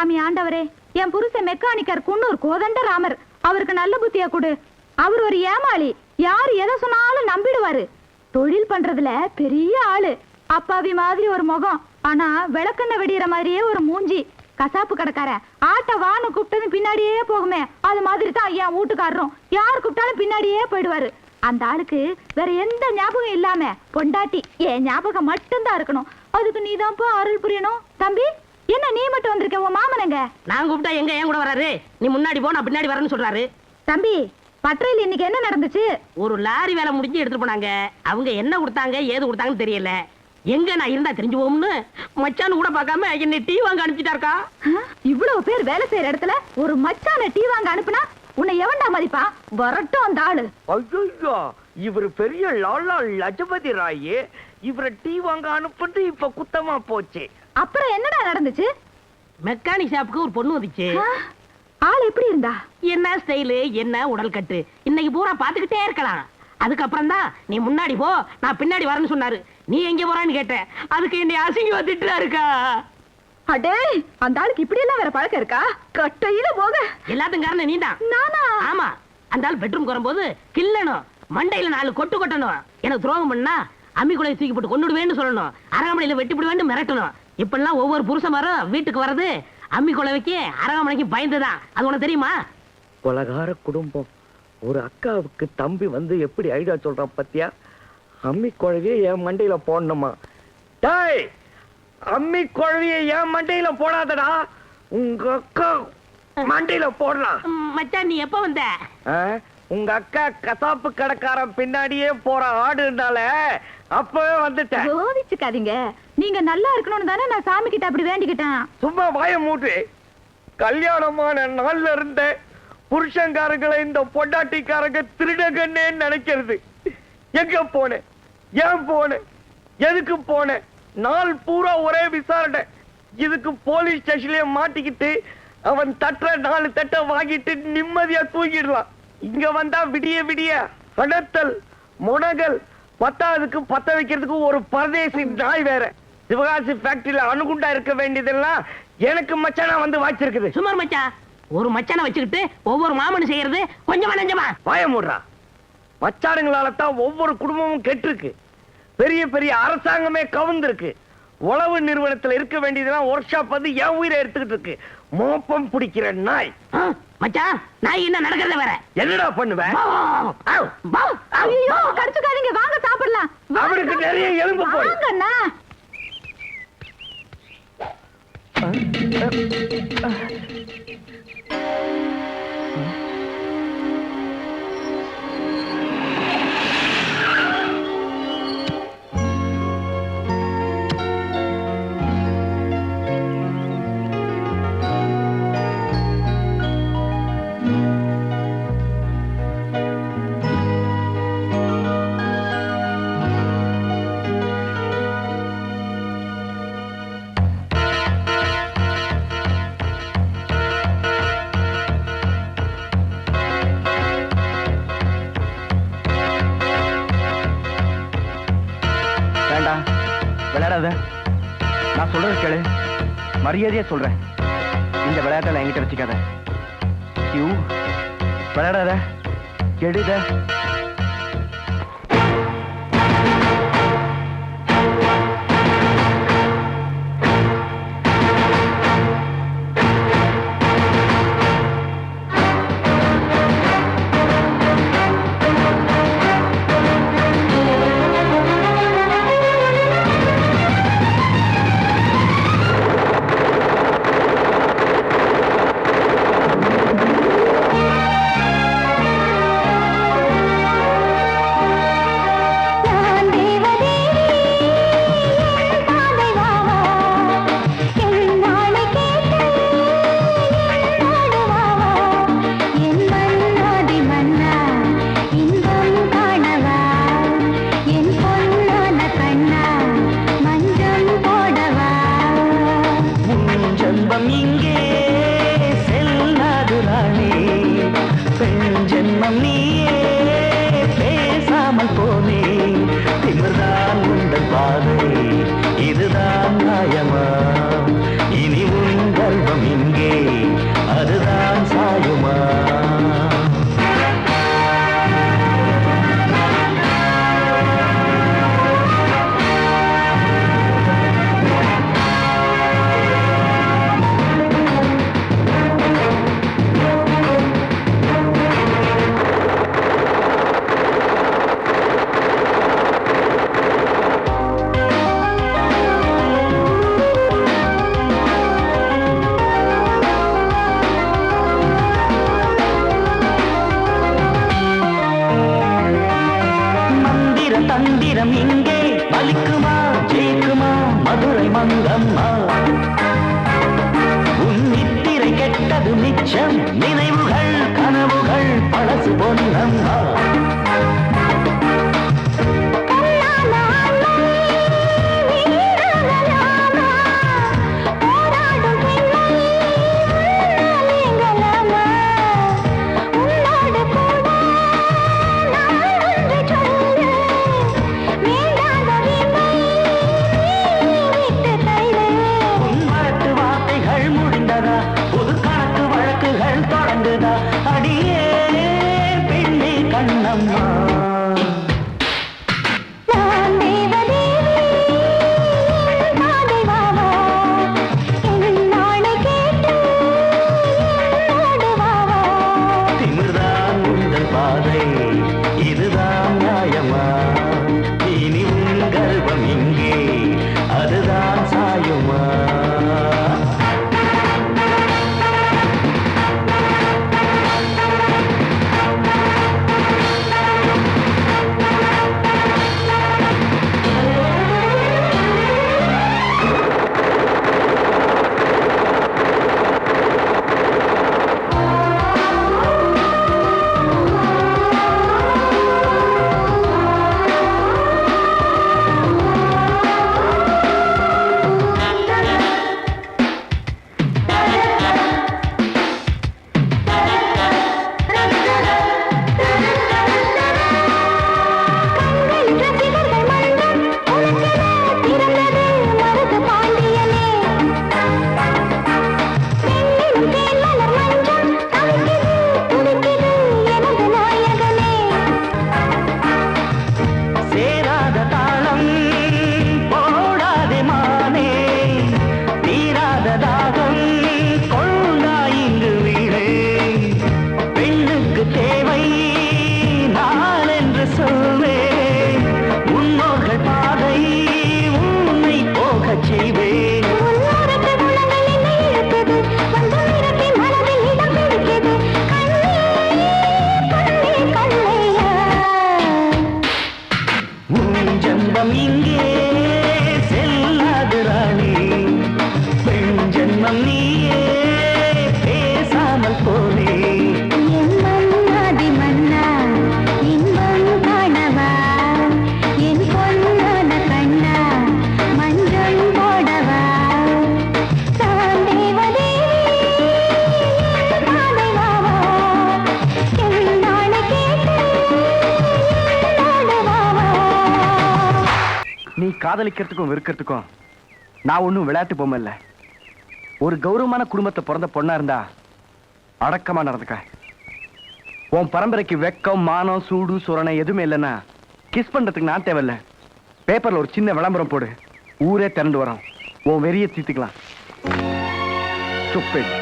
சாமி ஆண்டவரே என் புருஷன் மெக்கானிக்கர் குன்னூர் கோதண்ட ராமர். அவருக்கு நல்ல புத்திய கொடு. அவர் ஒரு ஏமாளி. யார் எதை சொன்னாலும் நம்பிடுவாரு. தொழில் பண்றதுல பெரிய ஆளு. அப்பாவி மாதிரி ஒரு முகம். ஆனா விளக்கெண்ண வெடிகிற மாதிரியே ஒரு மூஞ்சி. கசாப்பு கடைக்காரன். ஆட்ட வானு கூப்பிட்டது பின்னாடியே போகுமே. அது மாதிரி தான் என் வீட்டுக்காரரும். யார் கூப்பிட்டாலும் பின்னாடியே போயிடுவாரு. அந்த ஆளுக்கு வேற எந்த ஞாபகம் இல்லாம பொண்டாட்டி என் ஞாபகம் மட்டும்தான் இருக்கணும். அதுக்கு நீதான்ப்பா அருள் புரியணும். தம்பி? என்ன நீ மட்டும் வந்திருக்க? உன் மாமனங்க நான் கூப்பிட்டா எங்க என் கூட வராரு? நீ முன்னாடி போ நான் பின்னாடி வரேன்னு சொல்றாரு. தம்பி பட்டறையில் இன்னைக்கு என்ன நடந்துச்சு? ஒரு லாரி வேலை முடிஞ்சு எடுத்துட்டு போனாங்க. அவங்க என்ன கொடுத்தாங்க ஏது கொடுத்தாங்கன்னு தெரியல. எங்க நான் இருந்தா தெரிஞ்சு போகும்னு மச்சான்னு கூட பார்க்காம என்னை டீ வாங்க அனுப்பிச்சிட்டாருக்கா? இவ்வளவு பேர் வேலை செய்யற இடத்துல ஒரு மச்சான டீ வாங்க அனுப்புனா உன்னை எவன்டா மதிப்பா? வரட்டும் அந்த ஆளு. ஐயோ இவர் பெரிய லாலா லஜபதி ராயே. இவரை டீ வாங்க அனுப்புறது இப்ப குத்தமா போச்சு. அப்புறம் என்னடா நடந்துச்சு? மெக்கானிக் ஷாப்புக்கு ஒரு பொண்ணு வந்துச்சு? ஆள் எப்படி இருந்தா? என்ன ஸ்டைலு என்ன உடல் கட்டு? இன்னைக்கு பூரா பாத்துக்கிட்டே இருக்கலாம். அதுக்கப்புறம் தான் நீ முன்னாடி போ நான் பின்னாடி வரேன்னு சொன்னாரு. நீ எங்க போறான்னு கேட்டேன். அதுக்கு என்னை அசிங்கமா திட்டுறாருக்கா அடே அந்த ஆளுக்கு இப்படி எல்லாம் வேற பழக்கம் இருக்கா? கட்டையில போக. எல்லாத்துக்கும் காரணம் நீதான். நானா? ஆமா அந்த ஆள் பெட்ரூம் வரும்போது கில்லணும் மண்டையில நாலு கொட்டு கொட்டணும். எனக்கு துரோகம் பண்ணா அம்மி குலையை தூக்கி போட்டு கொண்டுடுவேன்னு சொல்லணும். அரகமனையில வெட்டி விடுவேன்னு மிரட்டணும். இப்பெல்லாம் ஒவ்வொரு புருஷமாரும் வீட்டுக்கு வர்றது. அம்மி குலைவைக்கு அரகமனைக்கு பயந்துதான். அது உனக்கு தெரியுமா? கொலகார குடும்பம். ஒரு அக்காவுக்கு தம்பி வந்து எப்படி ஐடியா சொல்றான் பத்தியா? அம்மி குழவிய என் மண்டையில போடணுமா? டேய் அம்மி குழவிய என் மண்டையில போடாதடா. உங்க அக்கா மண்டையில போடலாம். மச்சான் நீ எப்ப வந்த? உங்க அக்கா கசாப்பு கடைக்காரன் பின்னாடியே போற ஆடுனால அப்பவே வந்துட்டேன். சோதிச்சுக்காதீங்க. நீங்க நல்லா இருக்கணும்னு தானே நான் சாமி கிட்ட அப்படி வேண்டிக்கிட்டேன். சும்மா வாய மூட்டு கல்யாணமான நாள்ல இருந்த புருஷன்காரங்களை இந்த பொண்டாட்டிக்காரங்க திருடகன்னே நினைக்கிறது. எங்க போனேன்? ஏன் போனேன்? எதுக்கு போனேன்? நாள் பூரா ஒரே விசாரணை. இதுக்கு போலீஸ் ஸ்டேஷன்லயே மாட்டிக்கிட்டு அவன் தட்டுற நாலு தட்டை வாங்கிட்டு நிம்மதியா தூங்கிடலாம். இங்க வந்தா விடிய விடிய அடத்தல் முனகல் பத்தாவதுக்கு பத்த வைக்கிறதுக்கு ஒரு பரதேசி நாய் வேற. சிவகாசி ஃபேக்டரியில அணுகுண்டா இருக்க வேண்டியதெல்லாம் எனக்கு மச்சானா வந்து வாய்ச்சிருக்குது. சுமார் மச்சான் ஒரு மச்சானை வச்சுக்கிட்டு ஒவ்வொரு மாமனும் செய்யறது கொஞ்சமா நெஞ்சமா? வாய மூடுறா. மச்சானுங்களால தான் ஒவ்வொரு குடும்பமும் கெட்டிருக்கு. பெரிய பெரிய அரசாங்கமே கவுந்திருக்கு. உளவு நிறுவனத்துல இருக்க வேண்டியதெல்லாம் ஒர்க் ஷாப் வந்து என் உயிரை எடுத்துக்கிட்டு இருக்கு. மோப்பம் பிடிக்கிற நாய். மச்சான் நான் என்ன நடக்கிறத வேற. என்னடா பண்ணுவேன். ஐயோ கடிச்சுக்காதீங்க. வாங்க சாப்பிடலாம். வாங்க. அவனுக்கு நிறைய எலும்பு. வாங்கண்ணா. வேண்டாம் விளையாடாத. நான் சொல்றது கேளு. மரியாதையா சொல்றேன். இந்த விளையாட்டை என்கிட்ட வச்சுக்காத. யூ. விளையாடாத. கெடுத. தந்திரம் இங்கே. பலிக்குமா ஜெயிக்குமா மதுரை மங்கம்மா? உன் நித்திரை கெட்டது மிச்சம் நினைவுகள் கனவுகள் பழசு பொன்னம்மா? காதலிக்கிறதுக்கும் வெறுக்கிறதுக்கும் நான் ஒன்றும் விளையாட்டு பொம்மை இல்ல. ஒரு கௌரவமான குடும்பத்தை பிறந்த பொண்ணா இருந்தா அடக்கமா நடந்துக்க. உன் பரம்பரைக்கு வெக்கம் மானம் சூடு சுரணை எதுவுமே இல்லைன்னா கிஸ் பண்றதுக்கு நான் தேவையில்ல. பேப்பர்ல ஒரு சின்ன விளம்பரம் போடு. ஊரே திரண்டு வரோம். உன் வெறிய தீத்துக்கலாம் சுப்பேன்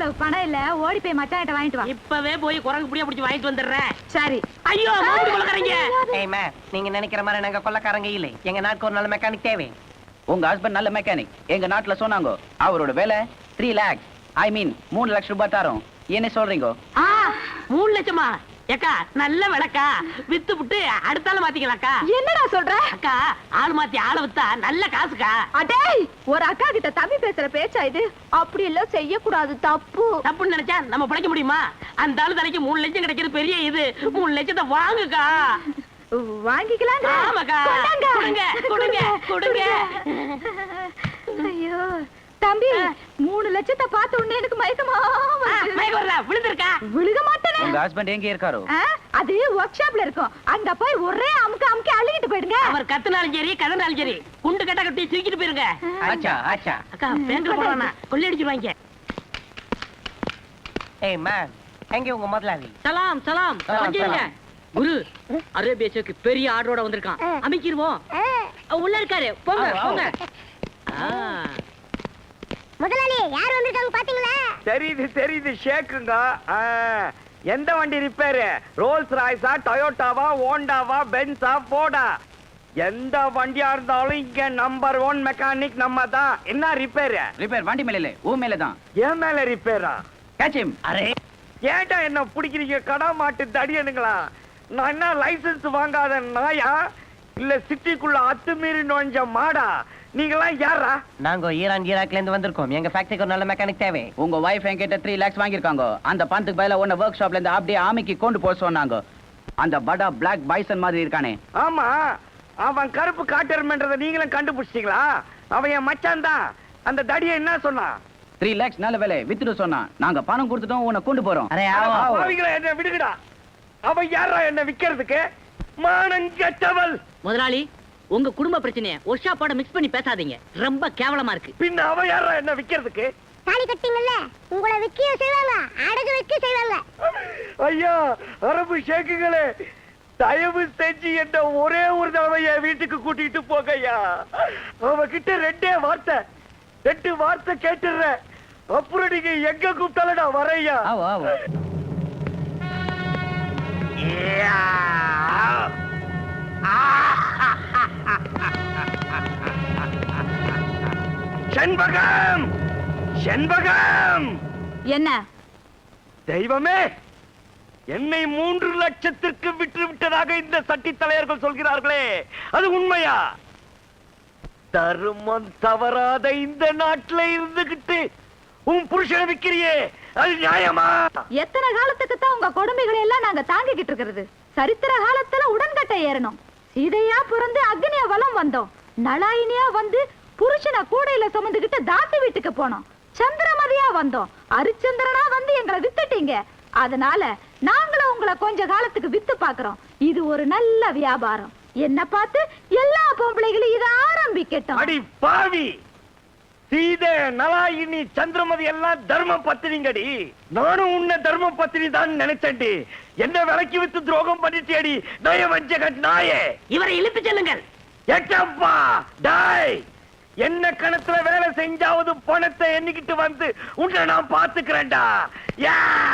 செலவு பணம் இல்ல ஓடி போய் மச்சான்கிட்ட வாங்கிட்டு வா. இப்பவே போய் குரங்கு புடிய பிடிச்சி வாங்கிட்டு வந்துடுறேன் சரி. ஐயோ மூடி கொள்ளக்காரங்க ஏய் மேம் நீங்க நினைக்கிற மாதிரி நாங்க கொள்ளக்காரங்க இல்லை. எங்க நாட்டுக்கு ஒரு நல்ல மெக்கானிக் தேவை. உங்க ஹஸ்பண்ட் நல்ல மெக்கானிக் எங்க நாட்டுல சொன்னாங்க அவரோட வேலை த்ரீ லேக்ஸ் ஐ மீன் மூணு லட்சம் ரூபாய் தரோம். என்ன சொல்றீங்க? ஆ. மூணு லட்சமா? ஏக்கா நல்ல விளக்கா. வித்து விட்டு அடுத்தால மாத்திக்கலாக்கா என்னடா சொல்ற? அக்கா ஆள் மாத்தி ஆளை வித்தா நல்ல காசுக்கா. அடேய் ஒரு அக்கா கிட்ட தம்பி பேசுற பேச்சா இது? அப்படி எல்லாம் செய்யக்கூடாது தப்பு. தப்புன்னு நினைச்சா நம்ம பிழைக்க முடியுமா? அந்த ஆளு தலைக்கு மூணு லட்சம் கிடைக்கிறது பெரிய இது. மூணு லட்சத்தை வாங்குக்கா. வாங்கிக்கலாம் ஆமாக்கா. கொடுங்க கொடுங்க. கொடுங்க. ஐயோ. தம்பி மூணு லட்சத்தை பார்த்த உடனே எனக்கு மயக்கமா விழுந்திருக்கா? விழுக மாட்டேனே. உங்க ஹஸ்பண்ட் எங்க இருக்காரோ? அது ஒர்க் ஷாப்ல இருக்கும். அங்க போய் ஒரே அமுக்கு அமுக்கி அழுகிட்டு போயிடுங்க. அவர் கத்துனாலும் சரி கதனாலும் சரி குண்டு கட்ட கட்டி தூக்கிட்டு போயிருங்க. ஆச்சா ஆச்சா. அக்கா பேங்க்ல போடுவானா கொள்ளையடிச்சிருவாங்க. ஏய் மேம் எங்க உங்க முதலாளி சலாம் சலாம். சலாம். குரு அரேபியாச்சுக்கு பெரிய ஆர்டரோட வந்திருக்கான். அமைக்கிருவோம். உள்ள இருக்காரு போங்க. போங்க. ஆ. முதலாளி யார் வந்திருக்காங்க பாத்தீங்களா? தெரியுது தெரியுது ஷேக்குங்க. எந்த வண்டி ரிப்பேரு ரோல்ஸ் ராய்ஸா டொயோட்டாவா ஹோண்டாவா பென்ஸா போடா எந்த வண்டியா இருந்தாலும் இங்க நம்பர் ஒன் மெக்கானிக் நம்ம தான் என்ன ரிப்பேரு ரிப்பேர் வண்டி மேல இல்ல ஊ மேல தான் என் மேல ரிப்பேரா கேட்ச் ஹிம் அரே. ஏன்டா என்ன பிடிக்கிறீங்க? கடா மாட்டு தடியனுங்களா? நான் என்ன லைசென்ஸ் வாங்காத நாயா? இல்ல சிட்டிக்குள்ள அத்துமீறி நுழைஞ்ச மாடா? நீங்களாம் யாரா? நாங்க ஈரான் ஈராக்ல இருந்து வந்திருக்கோம். எங்க ஃபேக்டரிக்கு ஒரு நல்ல மெக்கானிக் தேவை. உங்க வைஃப் என்கிட்ட த்ரீ லேக்ஸ் வாங்கியிருக்காங்க. அந்த பணத்துக்கு பதிலா உன்னை ஒர்க் ஷாப்ல இருந்து அப்படியே ஆமைக்கு கொண்டு போக சொன்னாங்க. அந்த படா பிளாக் பைசன் மாதிரி இருக்கானே. ஆமா. அவன் கருப்பு காட்டெருமைன்றத நீங்களும் கண்டுபிடிச்சிட்டீங்களா? அவன் என் மச்சான் தான். அந்த தடியை என்ன சொன்னான் த்ரீ லேக்ஸ் நல்ல வேலை வித்துட்டு சொன்னான். நாங்க பணம் கொடுத்துட்டோம் உன்னை கொண்டு போறோம். என்ன விடுங்கடா. அவன் யாரா என்ன விக்கிறதுக்கு? மானங்கெட்டவள் முதலாளி உங்க குடும்ப பிரச்சனைய ஒர்க் ஷாப்போட மிக்ஸ் பண்ணி பேசாதீங்க. ரொம்ப கேவலமா இருக்கு. பின்ன அவன் யாரா என்ன விக்கிறதுக்கு? தாலி கட்டிங்கல்ல உங்களை விக்கிய செய்வாங்க அடகு வைக்க செய்வாங்க ஐயா அரபு ஷேக்குகளே. தயவு செஞ்சு என்ன ஒரே ஒரு தடவை என் வீட்டுக்கு கூட்டிட்டு போங்க ஐயா அவகிட்ட ரெண்டே வார்த்தை. ரெண்டு வார்த்தை கேட்டுடுறேன். அப்புறம் நீங்க எங்க கூப்பிட்டாலும் நான் வரையா? செண்பகம்! செண்பகம்! என்ன? தெய்வமே என்னை மூன்று லட்சத்திற்கு விட்டு விட்டதாக இந்த சட்டி தலைவர்கள் சொல்கிறார்களே அது உண்மையா? தருமம் தவறாத இந்த நாட்டுல இருந்துகிட்டு உன் புருஷனை விக்கிறியே அது நியாயமா? எத்தனை காலத்துக்கு தான் உங்க கொடுமைகளை எல்லாம் நாங்க தாங்கிக்கிட்டு இருக்கிறது? சரித்திர காலத்துல உடன்கட்டை ஏறணும். சீதையா பிறந்து அக்னியா வலம் வந்தோம். நலாயினியா வந்து புருஷனை கூடையில சுமந்துகிட்டு தாசி வீட்டுக்கு போனோம். சந்திரமதியா வந்தோம். அரிச்சந்திரனா வந்து எங்களை வித்துட்டீங்க. அதனால நாங்களும் உங்களை கொஞ்ச காலத்துக்கு வித்து பாக்குறோம் இது ஒரு நல்ல வியாபாரம். என்ன பார்த்து எல்லா பொம்பளைகளும் இதை ஆரம்பிக்கட்டும். அடி பாவி! சீதை நலாயினி சந்திரமதி எல்லாம் தர்ம பத்தினிங்கடி. நானும் உன்னை தர்ம பத்தினி தான் நினைச்சேன்டி. என்ன விலைக்கு வித்து துரோகம் பண்ணிட்டேடி? நய வஞ்சக நாயே! இவரை இழுத்து செல்லுங்கள். எட்டப்பா டாய்! என்ன கணத்துல வேலை செஞ்சாவது பணத்தை எண்ணிக்கிட்டு வந்து உன்னை நான் பாத்துக்கிறேன்டா யா!